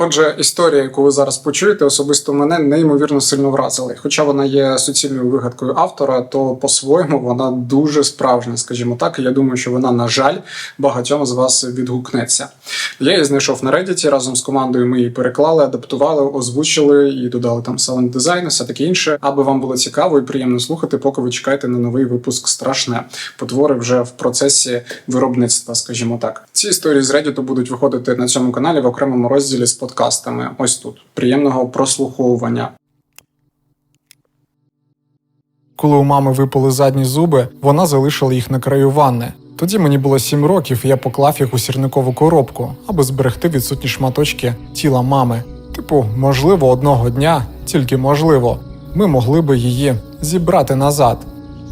Отже, історія, яку ви зараз почуєте, особисто мене неймовірно сильно вразила. Хоча вона є суцільною вигадкою автора, то по-своєму вона дуже справжня, скажімо так. Я думаю, що вона, на жаль, багатьом з вас відгукнеться. Я її знайшов на Reddit, разом з командою. Ми її переклали, адаптували, озвучили і додали там саунд дизайн, все таке інше, аби вам було цікаво і приємно слухати, поки ви чекаєте на новий випуск страшне. Потвори вже в процесі виробництва, скажімо так. Ці історії з Reddit будуть виходити на цьому каналі в окремому розділі з подкастами. Ось тут приємного прослуховування. Коли у мами випали задні зуби, вона залишила їх на краю ванни. Тоді мені було сім років, і я поклав їх у сірникову коробку, аби зберегти відсутні шматочки тіла мами. Типу, можливо, одного дня, тільки можливо, ми могли би її зібрати назад.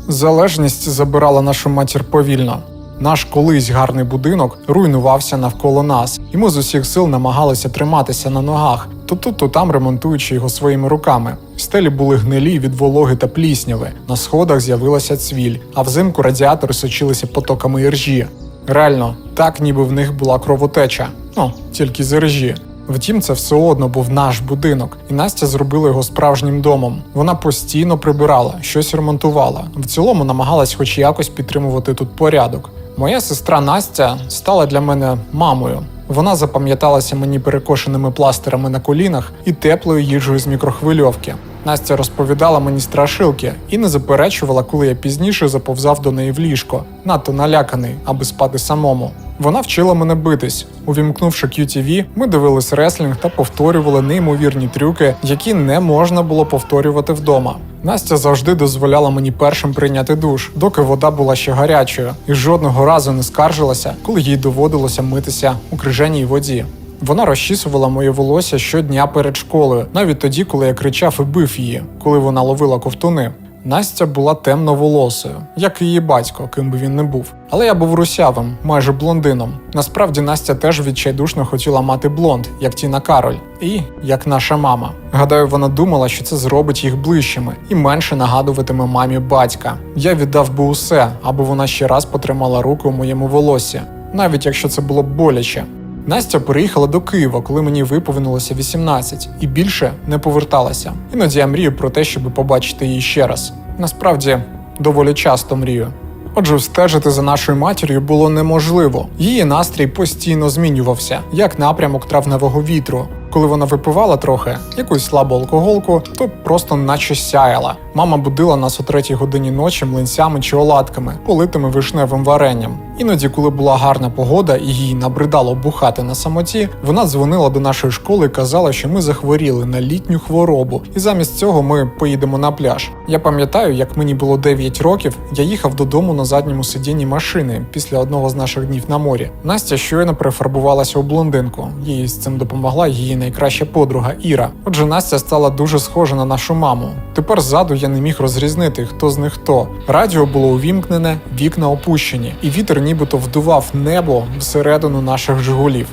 Залежність забирала нашу матір повільно. Наш колись гарний будинок руйнувався навколо нас, і ми з усіх сил намагалися триматися на ногах, то тут, то там ремонтуючи його своїми руками. Стелі були гнилі від вологи та плісняви, на сходах з'явилася цвіль, а взимку радіатори сочилися потоками іржі. Реально, так ніби в них була кровотеча, ну тільки з іржі. Втім, це все одно був наш будинок, і Настя зробила його справжнім домом. Вона постійно прибирала, щось ремонтувала. В цілому намагалась хоч якось підтримувати тут порядок. Моя сестра Настя стала для мене мамою. Вона запам'яталася мені перекошеними пластирами на колінах і теплою їжею з мікрохвильовки. Настя розповідала мені страшилки і не заперечувала, коли я пізніше заповзав до неї в ліжко, надто наляканий, аби спати самому. Вона вчила мене битись. Увімкнувши QTV, ми дивились реслінг та повторювали неймовірні трюки, які не можна було повторювати вдома. Настя завжди дозволяла мені першим прийняти душ, доки вода була ще гарячою, і жодного разу не скаржилася, коли їй доводилося митися у крижаній воді. Вона розчісувала моє волосся щодня перед школою, навіть тоді, коли я кричав і бив її, коли вона ловила ковтуни. Настя була темноволосою, як і її батько, ким би він не був. Але я був русявим, майже блондином. Насправді Настя теж відчайдушно хотіла мати блонд, як Тіна Кароль, і як наша мама. Гадаю, вона думала, що це зробить їх ближчими і менше нагадуватиме мамі батька. Я віддав би усе, аби вона ще раз потримала руки у моєму волоссі, навіть якщо це було боляче. Настя переїхала до Києва, коли мені виповнилося 18, і більше не поверталася. Іноді я мрію про те, щоб побачити її ще раз. Насправді, доволі часто мрію. Отже, встежити за нашою матір'ю було неможливо. Її настрій постійно змінювався, як напрямок травневого вітру. Коли вона випивала трохи якусь слабу алкоголку, то просто наче сяяла. Мама будила нас о третій годині ночі млинцями чи оладками, политими вишневим варенням. Іноді, коли була гарна погода і їй набридало бухати на самоті, вона дзвонила до нашої школи і казала, що ми захворіли на літню хворобу, і замість цього ми поїдемо на пляж. Я пам'ятаю, як мені було 9 років, я їхав додому на задньому сидінні машини після одного з наших днів на морі. Настя щойно перефарбувалася у блондинку. Їй з цим допомогла її найкраща подруга Іра. Отже, Настя стала дуже схожа на нашу маму. Тепер ззаду я не міг розрізнити, хто з них хто. Радіо було увімкнене, вікна опущені, і вітер нібито вдував небо всередину наших жигулів.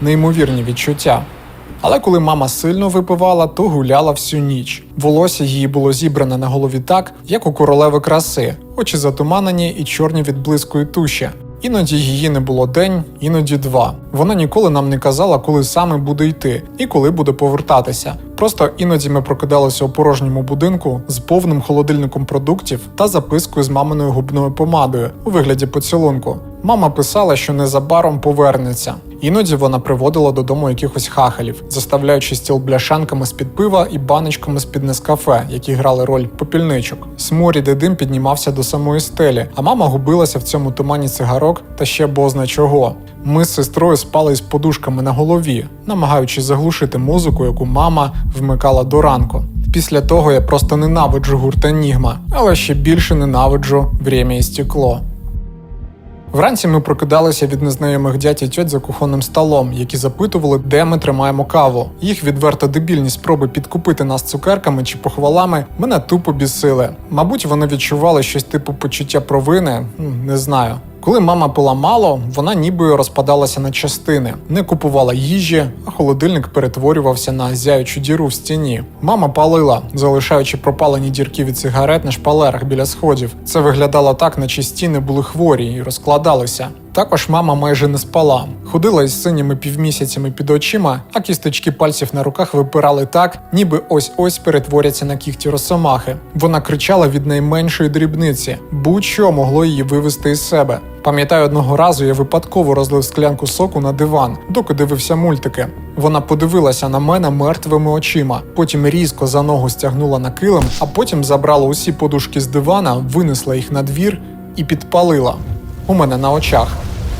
Неймовірні відчуття. Але коли мама сильно випивала, то гуляла всю ніч. Волосся її було зібране на голові так, як у королеви краси, очі затуманені і чорні від блискої туші. Іноді її не було день, іноді два. Вона ніколи нам не казала, коли саме буде йти і коли буде повертатися. Просто іноді ми прокидалися у порожньому будинку з повним холодильником продуктів та запискою з маминою губною помадою у вигляді поцілунку. Мама писала, що незабаром повернеться. Іноді вона приводила додому якихось хахалів, заставляючи стіл бляшанками з-під пива і баночками з-під нескафе, які грали роль попільничок. Сморід і дим піднімався до самої стелі, а мама губилася в цьому тумані цигарок та ще бозна чого. Ми з сестрою спали із подушками на голові, намагаючись заглушити музику, яку мама вмикала до ранку. Після того я просто ненавиджу гурт Енігма, але ще більше ненавиджу «Время і стекло. Вранці ми прокидалися від незнайомих дядь і тьоть за кухонним столом, які запитували, де ми тримаємо каву. Їх відверто дебільні спроби підкупити нас цукерками чи похвалами мене тупо бісили. Мабуть, вони відчували щось типу почуття провини, не знаю. Коли мама пила мало, вона ніби розпадалася на частини, не купувала їжі, а холодильник перетворювався на зяючу діру в стіні. Мама палила, залишаючи пропалені дірки від сигарет на шпалерах біля сходів. Це виглядало так, наче стіни були хворі і розкладалися. Також мама майже не спала, ходила із синіми півмісяцями під очима, а кісточки пальців на руках випирали так, ніби ось-ось перетворяться на кігті росомахи. Вона кричала від найменшої дрібниці, будь-що могло її вивести із себе. Пам'ятаю, одного разу я випадково розлив склянку соку на диван, доки дивився мультики. Вона подивилася на мене мертвими очима, потім різко за ногу стягнула на килим, а потім забрала усі подушки з дивана, винесла їх на двір і підпалила. У мене на очах.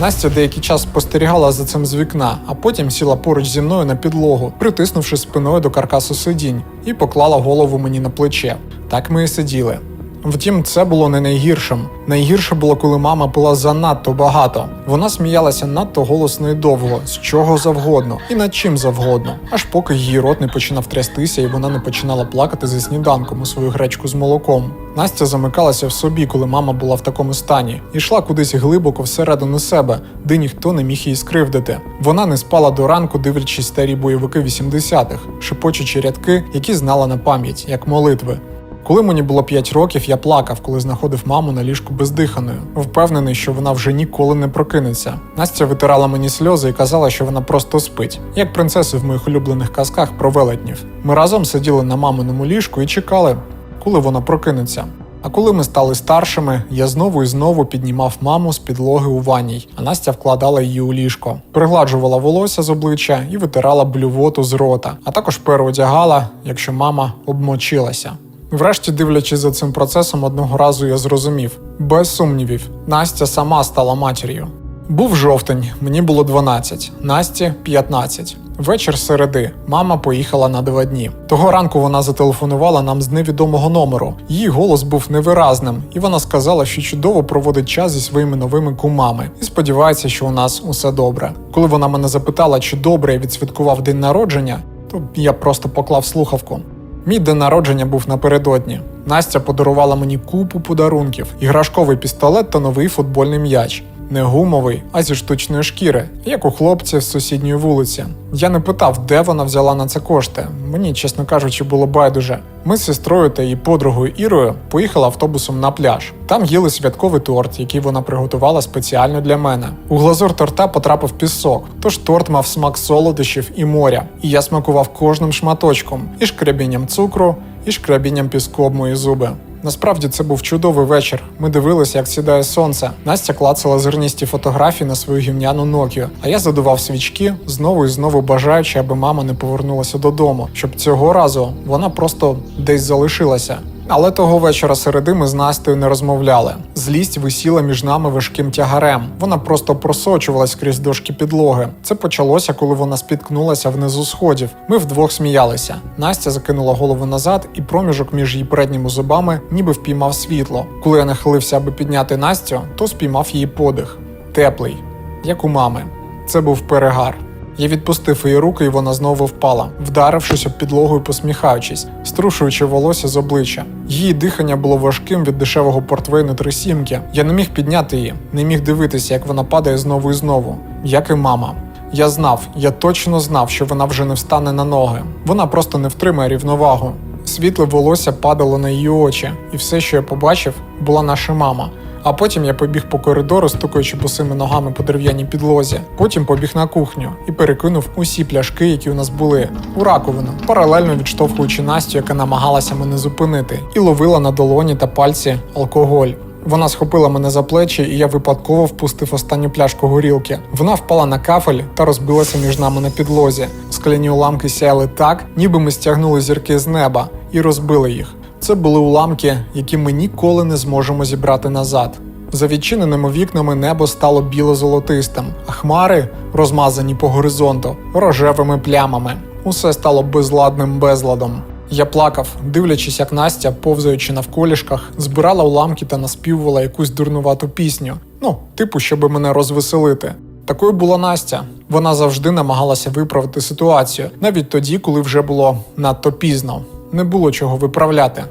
Настя деякий час спостерігала за цим з вікна, а потім сіла поруч зі мною на підлогу, притиснувши спиною до каркасу сидінь, і поклала голову мені на плече. Так ми і сиділи. Втім, це було не найгіршим. Найгірше було, коли мама пила занадто багато. Вона сміялася надто голосно і довго, з чого завгодно і над чим завгодно, аж поки її рот не починав трястися і вона не починала плакати за сніданком у свою гречку з молоком. Настя замикалася в собі, коли мама була в такому стані, і йшла кудись глибоко всередину себе, де ніхто не міг її скривдити. Вона не спала до ранку, дивлячись старі бойовики 80-х, шепочучи рядки, які знала на пам'ять, як молитви. Коли мені було 5 років, я плакав, коли знаходив маму на ліжку бездиханою, впевнений, що вона вже ніколи не прокинеться. Настя витирала мені сльози і казала, що вона просто спить, як принцеси в моїх улюблених казках про велетнів. Ми разом сиділи на маминому ліжку і чекали, коли вона прокинеться. А коли ми стали старшими, я знову і знову піднімав маму з підлоги у ванній, а Настя вкладала її у ліжко, пригладжувала волосся з обличчя і витирала блювоту з рота, а також переодягала, якщо мама обмочилася. Врешті, дивлячись за цим процесом, одного разу я зрозумів: без сумнівів, Настя сама стала матір'ю. Був жовтень, мені було 12, Насті 15. Вечір середи. Мама поїхала на два дні. Того ранку вона зателефонувала нам з невідомого номеру. Її голос був невиразним, і вона сказала, що чудово проводить час зі своїми новими кумами і сподівається, що у нас усе добре. Коли вона мене запитала, чи добре я відсвяткував день народження, то я просто поклав слухавку. Мій день народження був напередодні. Настя подарувала мені купу подарунків: іграшковий пістолет та новий футбольний м'яч. Не гумовий, а зі штучної шкіри, як у хлопця з сусідньої вулиці. Я не питав, де вона взяла на це кошти. Мені, чесно кажучи, було байдуже. Ми з сестрою та її подругою Ірою поїхали автобусом на пляж. Там їли святковий торт, який вона приготувала спеціально для мене. У глазур торта потрапив пісок, тож торт мав смак солодощів і моря. І я смакував кожним шматочком і шкрябінням цукру, і шкрябінням піску об мої зуби. Насправді це був чудовий вечір. Ми дивилися, як сідає сонце. Настя клацала зерністі фотографії на свою гімняну Nokia, а я задував свічки, знову і знову бажаючи, аби мама не повернулася додому, щоб цього разу вона просто десь залишилася. Але того вечора середи ми з Настею не розмовляли. Злість висіла між нами важким тягарем. Вона просто просочувалась крізь дошки підлоги. Це почалося, коли вона спіткнулася внизу сходів. Ми вдвох сміялися. Настя закинула голову назад, і проміжок між її передніми зубами ніби впіймав світло. Коли я нахилився, аби підняти Настю, то спіймав її подих. Теплий, як у мами. Це був перегар. Я відпустив її руки, і вона знову впала, вдарившись об підлогу і посміхаючись, струшуючи волосся з обличчя. Її дихання було важким від дешевого портвейну три сімки. Я не міг підняти її, не міг дивитися, як вона падає знову і знову, як і мама. Я знав, я точно знав, що вона вже не встане на ноги. Вона просто не втримає рівновагу. Світле волосся падало на її очі, і все, що я побачив, була наша мама. А потім я побіг по коридору, стукаючи босими ногами по дерев'яній підлозі. Потім побіг на кухню і перекинув усі пляшки, які у нас були, у раковину, паралельно відштовхуючи Настю, яка намагалася мене зупинити, і ловила на долоні та пальці алкоголь. Вона схопила мене за плечі, і я випадково впустив останню пляшку горілки. Вона впала на кафель та розбилася між нами на підлозі. Скляні уламки сяяли так, ніби ми стягнули зірки з неба і розбили їх. Це були уламки, які ми ніколи не зможемо зібрати назад. За відчиненими вікнами небо стало біло-золотистим, а хмари, розмазані по горизонту, рожевими плямами. Усе стало безладним безладом. Я плакав, дивлячись, як Настя, повзаючи навколішках, збирала уламки та наспівувала якусь дурнувату пісню. Ну, типу, щоб мене розвеселити. Такою була Настя. Вона завжди намагалася виправити ситуацію, навіть тоді, коли вже було надто пізно. Не було чого виправляти.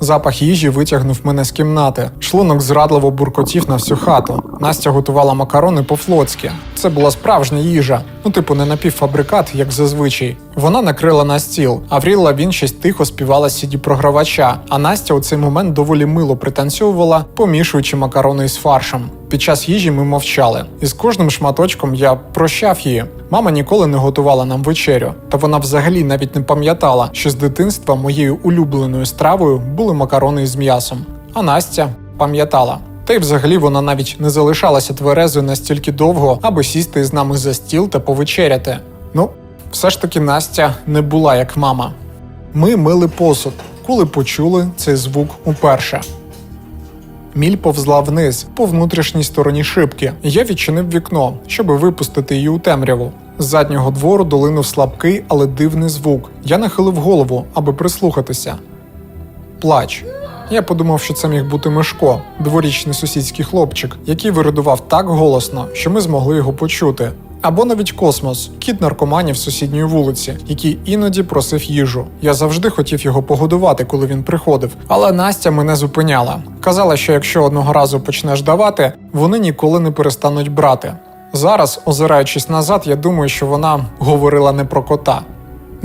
Запах їжі витягнув мене з кімнати. Шлунок зрадливо буркотів на всю хату. Настя готувала макарони по-флотськи. Це була справжня їжа, ну типу не напівфабрикат, як зазвичай. Вона накрила на стіл, а Авріл Лавін щось тихо співала сіді програвача. А Настя у цей момент доволі мило пританцьовувала, помішуючи макарони із фаршем. Під час їжі ми мовчали, і з кожним шматочком я прощав її. Мама ніколи не готувала нам вечерю, та вона взагалі навіть не пам'ятала, що з дитинства моєю улюбленою стравою були макарони із м'ясом. А Настя пам'ятала. Та й взагалі вона навіть не залишалася тверезою настільки довго, аби сісти з нами за стіл та повечеряти. Ну, все ж таки Настя не була як мама. Ми мили посуд, коли почули цей звук уперше. Міль повзла вниз по внутрішній стороні шибки. Я відчинив вікно, щоб випустити її у темряву. З заднього двору долинув слабкий, але дивний звук. Я нахилив голову, аби прислухатися. Плач. Я подумав, що це міг бути Мишко, дворічний сусідський хлопчик, який виридував так голосно, що ми змогли його почути. Або навіть космос, кіт наркоманів сусідньої вулиці, який іноді просив їжу. Я завжди хотів його погодувати, коли він приходив. Але Настя мене зупиняла. Казала, що якщо одного разу почнеш давати, вони ніколи не перестануть брати. Зараз, озираючись назад, я думаю, що вона говорила не про кота.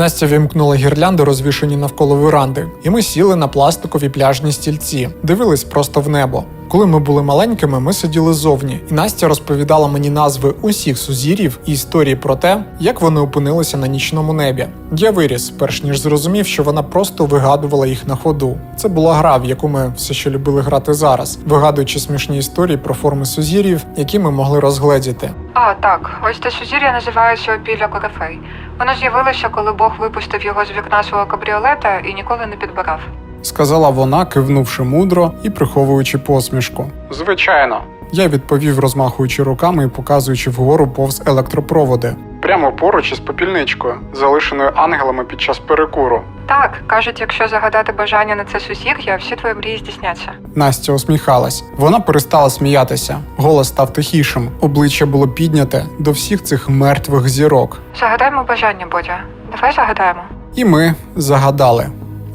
Настя вімкнула гірлянди, розвішені навколо веранди, і ми сіли на пластикові пляжні стільці, дивились просто в небо. Коли ми були маленькими, ми сиділи зовні, і Настя розповідала мені назви усіх сузір'їв і історії про те, як вони опинилися на нічному небі. Я виріс, перш ніж зрозумів, що вона просто вигадувала їх на ходу. Це була гра, в яку ми все ще любили грати зараз, вигадуючи смішні історії про форми сузір'їв, які ми могли розгледіти. А, так, ось те сузір'я називається опілля Корифей. Воно з'явилося, коли Бог випустив його з вікна свого кабріолета і ніколи не підбирав. сказала вона, кивнувши мудро і приховуючи посмішку. Звичайно. Я відповів, розмахуючи руками і показуючи вгору повз електропроводи. Прямо поруч із попільничкою, залишеною ангелами під час перекуру. Так, кажуть, якщо загадати бажання на це сузір'я, всі твої мрії здійсняться. Настя усміхалась. Вона перестала сміятися. Голос став тихішим, обличчя було підняте до всіх цих мертвих зірок. Загадаймо бажання, Бодя. Давай загадаємо. І ми загадали.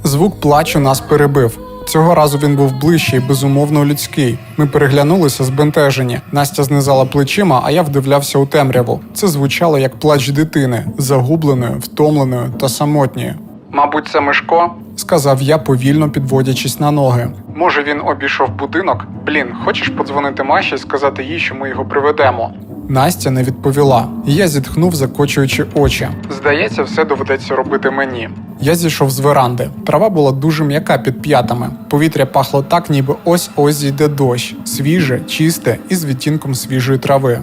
Звук плачу нас перебив. Цього разу він був ближчий, безумовно людський. Ми переглянулися збентежені. Настя знизала плечима, а я вдивлявся у темряву. Це звучало як плач дитини, загубленою, втомленою та самотньою. Мабуть, це Мишко? сказав я, повільно підводячись на ноги. Може, він обійшов будинок? Блін, хочеш подзвонити Маші і сказати їй, що ми його приведемо? Настя не відповіла. і Я зітхнув, закочуючи очі. Здається, все доведеться робити мені. Я зійшов з веранди. Трава була дуже м'яка під п'ятами. Повітря пахло так, ніби ось ось зійде дощ, свіже, чисте і з відтінком свіжої трави.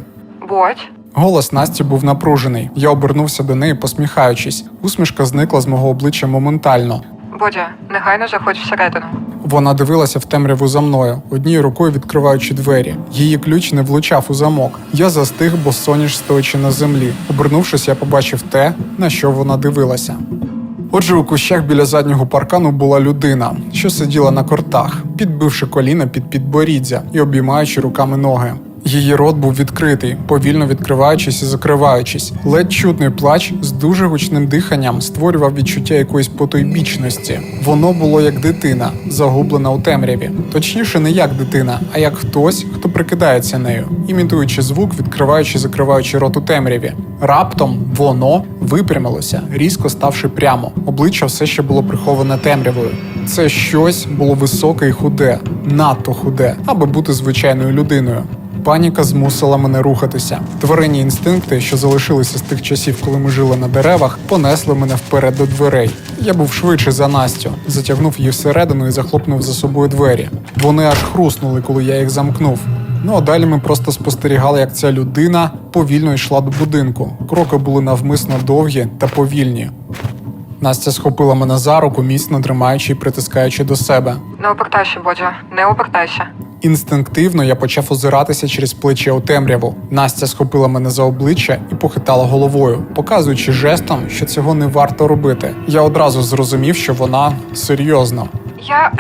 Бодь. Голос Насті був напружений. Я обернувся до неї, посміхаючись. Усмішка зникла з мого обличчя моментально. Бодя, негайно заходь всередину. Вона дивилася в темряву за мною, однією рукою відкриваючи двері. Її ключ не влучав у замок. Я застиг, бо соняш стоячи на землі. Обернувшись, я побачив те, на що вона дивилася. Отже, у кущах біля заднього паркану була людина, що сиділа на кортах, підбивши коліна під підборіддя і обіймаючи руками ноги. Її рот був відкритий, повільно відкриваючись і закриваючись. Ледь чутний плач з дуже гучним диханням створював відчуття якоїсь потойбічності. Воно було як дитина, загублена у темряві. Точніше, не як дитина, а як хтось, хто прикидається нею, імітуючи звук, відкриваючи закриваючи рот у темряві. Раптом воно випрямилося, різко ставши прямо. Обличчя все ще було приховане темрявою. Це щось було високе і худе, надто худе, аби бути звичайною людиною. Паніка змусила мене рухатися. Тваринні інстинкти, що залишилися з тих часів, коли ми жили на деревах, понесли мене вперед до дверей. Я був швидше за Настю, затягнув її всередину і захлопнув за собою двері. Вони аж хруснули, коли я їх замкнув. Ну а далі ми просто спостерігали, як ця людина повільно йшла до будинку. Кроки були навмисно довгі та повільні. Настя схопила мене за руку, міцно тримаючи і притискаючи до себе. Не обертайся, Бодя, не обертайся. Інстинктивно я почав озиратися через плече у темряву. Настя схопила мене за обличчя і похитала головою, показуючи жестом, що цього не варто робити. Я одразу зрозумів, що вона серйозно. Я.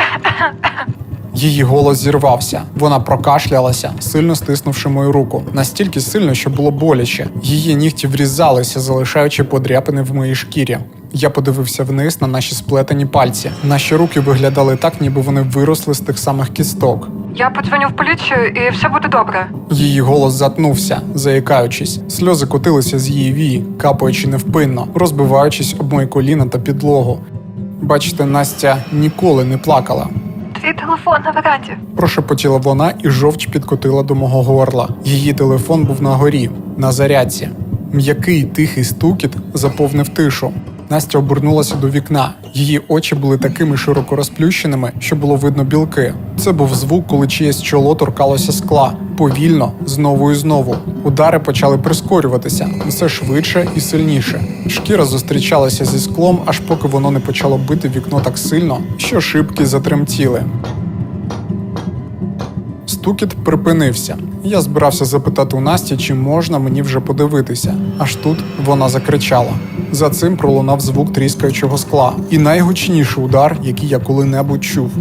Її голос зірвався. Вона прокашлялася, сильно стиснувши мою руку, настільки сильно, що було боляче. Її нігті врізалися, залишаючи подряпини в моїй шкірі. Я подивився вниз на наші сплетені пальці. Наші руки виглядали так, ніби вони виросли з тих самих кісток. Я подзвоню в поліцію і все буде добре. Її голос затнувся, заїкаючись. Сльози котилися з її вії, капаючи невпинно, розбиваючись об мої коліна та підлогу. Бачите, Настя ніколи не плакала. Твій Телефон на веранді. Прошепотіла вона і жовч підкотила до мого горла. Її телефон був на горі, на зарядці. М'який тихий стукіт заповнив тишу. Настя обернулася до вікна. Її очі були такими широко розплющеними, що було видно білки. Це був звук, коли чиєсь чоло торкалося скла. Повільно, знову і знову. Удари почали прискорюватися все швидше і сильніше. Шкіра зустрічалася зі склом, аж поки воно не почало бити вікно так сильно, що шибки затремтіли. Стукіт припинився. Я збирався запитати у Насті, чи можна мені вже подивитися. Аж тут вона закричала. За цим пролунав звук тріскаючого скла і найгучніший удар, який я коли-небудь чув.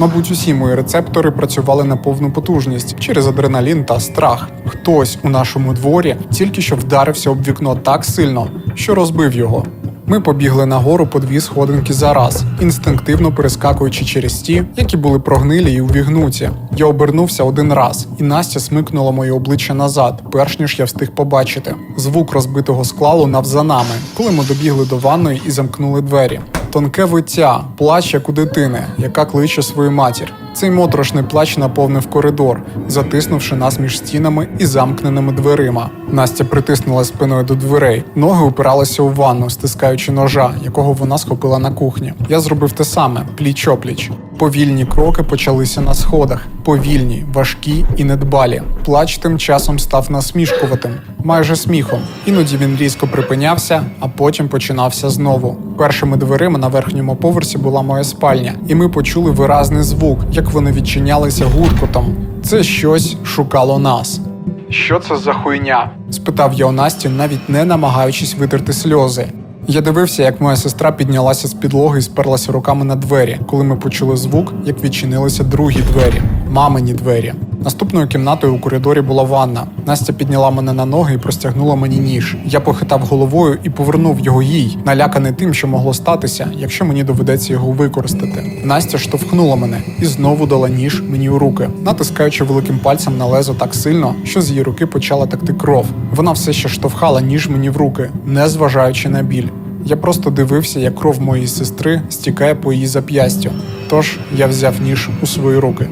Мабуть, усі мої рецептори працювали на повну потужність через адреналін та страх. Хтось у нашому дворі тільки що вдарився об вікно так сильно, що розбив його. Ми побігли нагору по дві сходинки за раз, інстинктивно перескакуючи через ті, які були прогнилі і увігнуті. Я обернувся один раз, і Настя смикнула моє обличчя назад, перш ніж я встиг побачити. Звук розбитого скла лунав за нами, коли ми добігли до ванної і замкнули двері. Тонке виття, плач як у дитини, яка кличе свою матір. Цей моторошний плач наповнив коридор, затиснувши нас між стінами і замкненими дверима. Настя притиснула спиною до дверей. Ноги упиралися у ванну, стискаючи ножа, якого вона схопила на кухні. Я зробив те саме пліч опліч. Повільні кроки почалися на сходах. Повільні, важкі і недбалі. Плач тим часом став насмішкуватим, майже сміхом. Іноді він різко припинявся, а потім починався знову. Першими дверима на верхньому поверсі була моя спальня, і ми почули виразний звук, як вони відчинялися гуркотом. Це щось шукало нас. Що це за хуйня? спитав я у Насті, навіть не намагаючись витерти сльози. Я дивився, як моя сестра піднялася з підлоги і сперлася руками на двері, коли ми почули звук, як відчинилися другі двері, мамині двері. Наступною кімнатою у коридорі була ванна. Настя підняла мене на ноги і простягнула мені ніж. Я похитав головою і повернув його їй, наляканий тим, що могло статися, якщо мені доведеться його використати. Настя штовхнула мене і знову дала ніж мені у руки, натискаючи великим пальцем на лезо так сильно, що з її руки почала текти кров. Вона все ще штовхала ніж мені в руки, не зважаючи на біль. Я просто дивився, як кров моєї сестри стікає по її зап'ястю. Тож я взяв ніж у свої руки.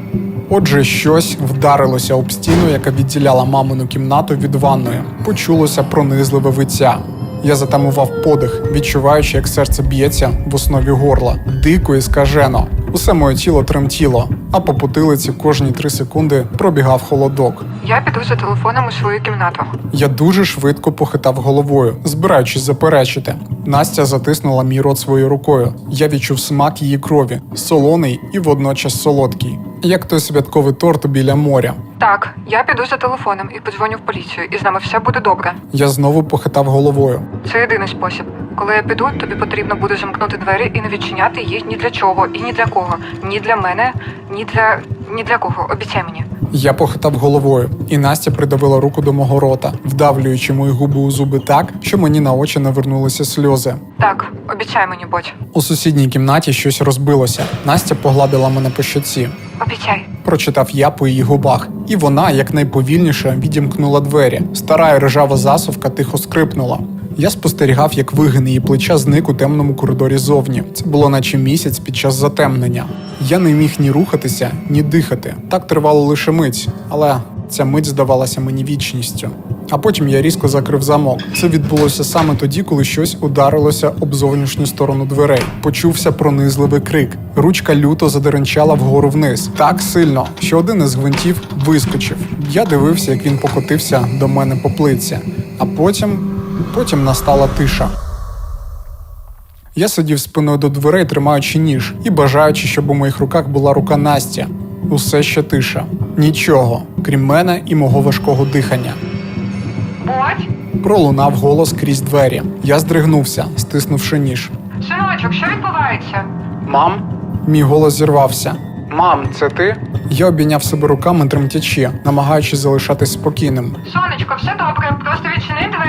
Отже, щось вдарилося об стіну, яка відділяла мамину кімнату від ванної. Почулося пронизливе виття. Я затамував подих, відчуваючи, як серце б'ється в основі горла, дико і скажено. Усе моє тіло тремтіло, а по потилиці кожні три секунди пробігав холодок. Я піду за телефоном у свою кімнату. Я дуже швидко похитав головою, збираючись заперечити. Настя затиснула мій рот своєю рукою. Я відчув смак її крові, солоний і водночас солодкий, як той святковий торт біля моря. Так, я піду за телефоном і подзвоню в поліцію, і з нами все буде добре. Я знову похитав головою. Це єдиний спосіб. Коли я піду, тобі потрібно буде замкнути двері і не відчиняти їх ні для чого, і ні для кого. Ні для мене, ні для ні для кого. Обіцяй мені. Я похитав головою, і Настя придавила руку до мого рота, вдавлюючи мої губи у зуби так, що мені на очі навернулися сльози. Так, обіцяй мені, будь. У сусідній кімнаті щось розбилося. Настя погладила мене по щоці. Обіцяй. Прочитав я по її губах, і вона якнайповільніше відімкнула двері. Стара і ржава засувка тихо скрипнула. Я спостерігав, як вигин її плеча зник у темному коридорі зовні. Це було наче місяць під час затемнення. Я не міг ні рухатися, ні дихати. Так тривало лише мить, але ця мить здавалася мені вічністю. А потім я різко закрив замок. Це відбулося саме тоді, коли щось ударилося об зовнішню сторону дверей. Почувся пронизливий крик. Ручка люто задеренчала вгору вниз так сильно, що один із гвинтів вискочив. Я дивився, як він покотився до мене по плитці, а потім, потім настала тиша. Я сидів спиною до дверей, тримаючи ніж і бажаючи, щоб у моїх руках була рука Настя. Усе ще тиша. Нічого, крім мене і мого важкого дихання. Пролунав голос крізь двері. Я здригнувся, стиснувши ніж. Синочок, що відбувається? Мам? Мій голос зірвався. Мам, це ти? Я обійняв себе руками тремтячи, намагаючись залишатись спокійним. Сонечко, все добре. Просто відчини двері.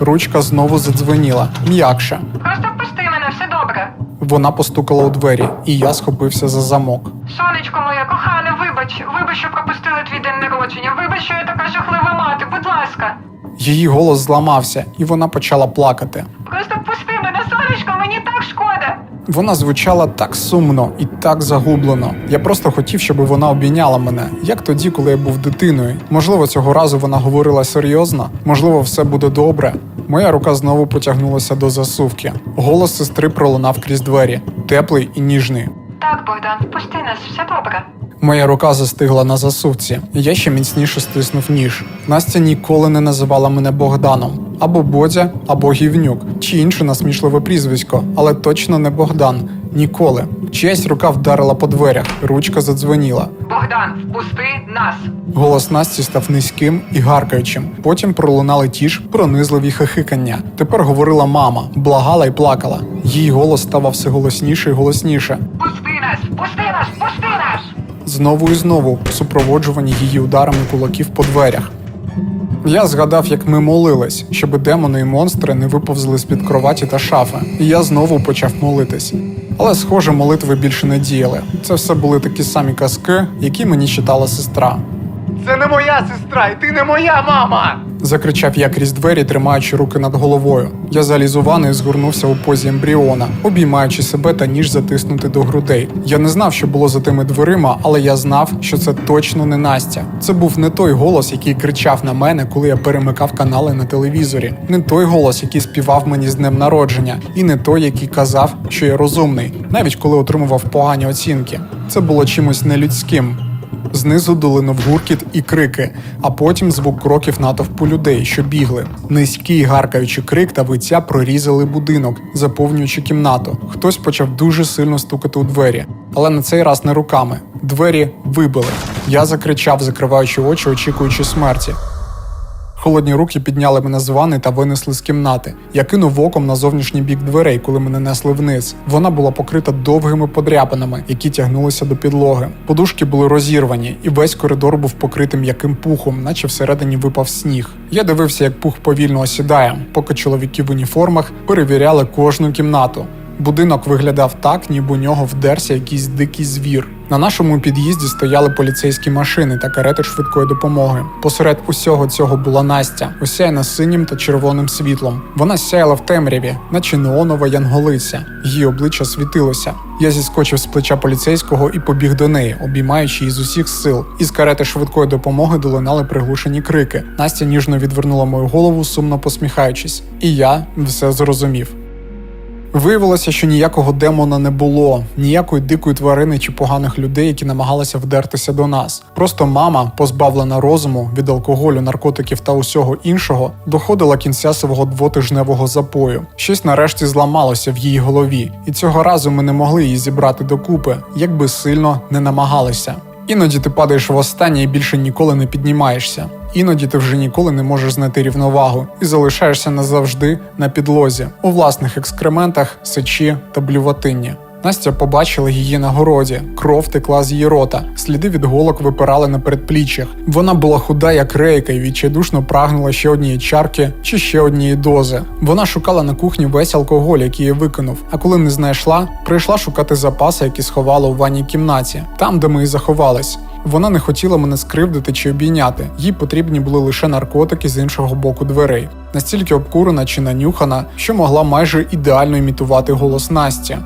Ручка знову задзвеніла, м'якше. Просто впусти мене, все добре. Вона постукала у двері, і я схопився за замок. Сонечко моє кохане, вибач, вибач, що пропустили твій день народження. Вибач, що я така жахлива мати, будь ласка. Її голос зламався, і вона почала плакати. Вона звучала так сумно і так загублено. Я просто хотів, щоб вона обійняла мене, як тоді, коли я був дитиною. Можливо, цього разу вона говорила серйозно, можливо, все буде добре. Моя рука знову потягнулася до засувки. Голос сестри пролунав крізь двері, теплий і ніжний. Так, Богдан, впусти нас, все добре. Моя рука застигла на засувці, і я ще міцніше стиснув ніж. Настя ніколи не називала мене Богданом або Бодя, або Гівнюк, чи інше насмішливе прізвисько, але точно не Богдан. Ніколи. Чиясь рука вдарила по дверях, ручка задзвоніла. Богдан, впусти нас. Голос Насті став низьким і гаркаючим. Потім пролунали ті ж пронизливі хихикання. Тепер говорила мама, благала й плакала. Її голос ставав все голосніше і голосніше. Пусти нас, пусти нас, пусти нас. знову і знову, супроводжувані її ударами кулаків по дверях. Я згадав, як ми молились, щоби демони і монстри не виповзли з-під кроваті та шафи, і я знову почав молитись. Але, схоже, молитви більше не діяли. Це все були такі самі казки, які мені читала сестра. Це не моя сестра, і ти не моя мама! Закричав я крізь двері, тримаючи руки над головою. Я заліз у ванну і згорнувся у позі ембріона, обіймаючи себе та ніж затиснути до грудей. Я не знав, що було за тими дверима, але я знав, що це точно не Настя. Це був не той голос, який кричав на мене, коли я перемикав канали на телевізорі, не той голос, який співав мені з днем народження, і не той, який казав, що я розумний, навіть коли отримував погані оцінки. Це було чимось нелюдським. Знизу долинув гуркіт і крики, а потім звук кроків натовпу людей, що бігли. Низький гаркаючий крик та виття прорізали будинок, заповнюючи кімнату. Хтось почав дуже сильно стукати у двері, але на цей раз не руками. Двері вибили. Я закричав, закриваючи очі, очікуючи смерті. Холодні руки підняли мене з вани та винесли з кімнати. Я кинув оком на зовнішній бік дверей, коли мене несли вниз. Вона була покрита довгими подряпинами, які тягнулися до підлоги. Подушки були розірвані, і весь коридор був покритим м'яким пухом, наче всередині випав сніг. Я дивився, як пух повільно осідає, поки чоловіки в уніформах перевіряли кожну кімнату. Будинок виглядав так, ніби у нього вдерся якийсь дикий звір. На нашому під'їзді стояли поліцейські машини та карети швидкої допомоги. Посеред усього цього була Настя, осяяна синім та червоним світлом. Вона сяяла в темряві, наче неонова янголиця. Її обличчя світилося. Я зіскочив з плеча поліцейського і побіг до неї, обіймаючи її з усіх сил. Із карети швидкої допомоги долинали приглушені крики. Настя ніжно відвернула мою голову, сумно посміхаючись, і я все зрозумів. Виявилося, що ніякого демона не було, ніякої дикої тварини чи поганих людей, які намагалися вдертися до нас. Просто мама, позбавлена розуму від алкоголю, наркотиків та усього іншого, доходила кінця свого двотижневого запою. Щось нарешті зламалося в її голові, і цього разу ми не могли її зібрати докупи, як би сильно не намагалися. Іноді ти падаєш в останнє і більше ніколи не піднімаєшся. Іноді ти вже ніколи не можеш знайти рівновагу і залишаєшся назавжди на підлозі у власних екскрементах, сечі та блюватинні. Настя побачила її на городі, кров текла з її рота, сліди від голок випирали на передпліччях. Вона була худа, як рейка, і відчайдушно прагнула ще однієї чарки чи ще однієї дози. Вона шукала на кухні весь алкоголь, який я викинув. А коли не знайшла, прийшла шукати запаси, які сховала у ванній кімнаті, там, де ми і заховались. Вона не хотіла мене скривдити чи обійняти. Їй потрібні були лише наркотики з іншого боку дверей. Настільки обкурена чи нанюхана, що могла майже ідеально імітувати голос Насті.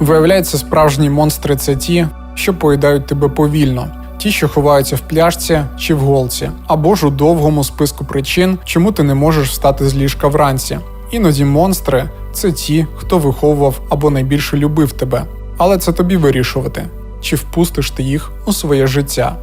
Виявляється, справжні монстри це ті, що поїдають тебе повільно. Ті, що ховаються в пляшці чи в голці, або ж у довгому списку причин, чому ти не можеш встати з ліжка вранці. Іноді монстри це ті, хто виховував або найбільше любив тебе. Але це тобі вирішувати, чи впустиш ти їх у своє життя.